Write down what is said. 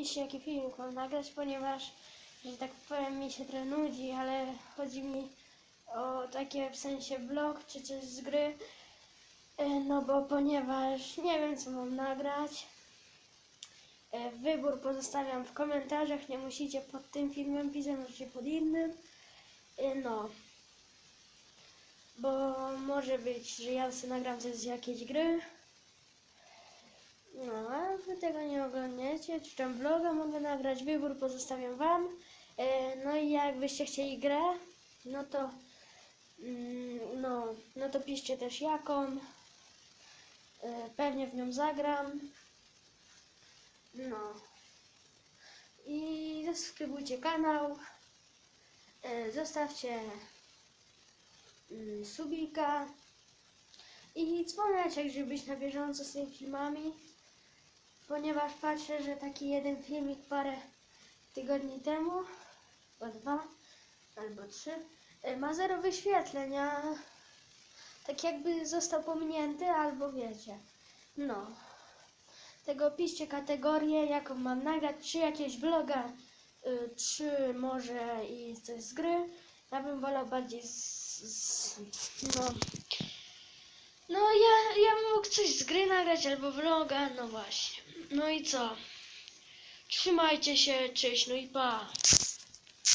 piszcie jaki filmik mam nagrać, ponieważ, że tak powiem, mi się trochę nudzi, ale chodzi mi o takie w sensie vlog czy coś z gry. E, No bo ponieważ nie wiem co mam nagrać. E, Wybór pozostawiam w komentarzach, nie musicie pod tym filmem pisać, możecie pod innym. E, No. Bo może być, że ja sobie nagram coś z jakiejś gry. Wy tego nie oglądacie, czy tam vloga mogę nagrać, wybór pozostawiam wam. E, no i jakbyście chcieli grę, no to mm, no, no to piszcie też jaką. E, pewnie w nią zagram. No. I zasubskrybujcie kanał. E, zostawcie mm, subika. I dzwoneczek, żeby być na bieżąco z tymi filmami. Ponieważ patrzę, że taki jeden filmik parę tygodni temu, chyba dwa albo trzy, e, ma zero wyświetleń, a tak jakby został pominięty, albo wiecie. No. Tego piszcie kategorię, jaką mam nagrać, czy jakieś vloga, y, czy może i coś z gry. Ja bym wolał bardziej z, z no. Mógł coś z gry nagrać albo vloga, no właśnie. No i co? Trzymajcie się, cześć, no i pa.